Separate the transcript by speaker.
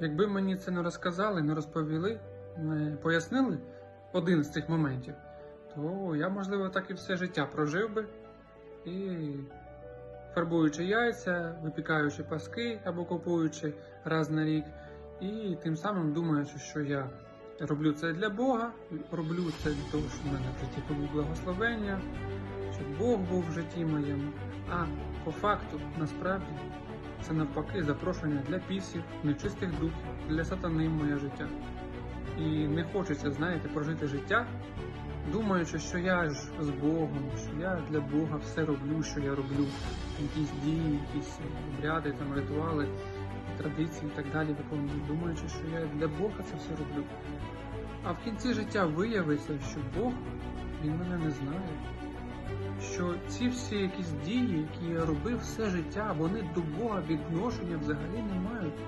Speaker 1: Якби мені це не розказали, не розповіли, не пояснили один з цих моментів, то я, можливо, так і все життя прожив би і фарбуючи яйця, випікаючи паски або купуючи раз на рік, і тим самим думаючи, що я роблю це для Бога, роблю це для того, щоб в мене в благословення, щоб Бог був в житті моєму. А по факту, насправді, це навпаки запрошення для пісів, нечистих духів, для сатани моє життя. І не хочеться, знаєте, прожити життя, думаючи, що я ж з Богом, що я для Бога все роблю, що я роблю, якісь дії, якісь обряди, там, ритуали, традиції і так далі виконую, думаючи, що я для Бога це все роблю. А в кінці життя виявиться, що Бог він мене не знає. Що ці всі якісь дії, які я робив все життя, вони до Бога відношення взагалі не мають.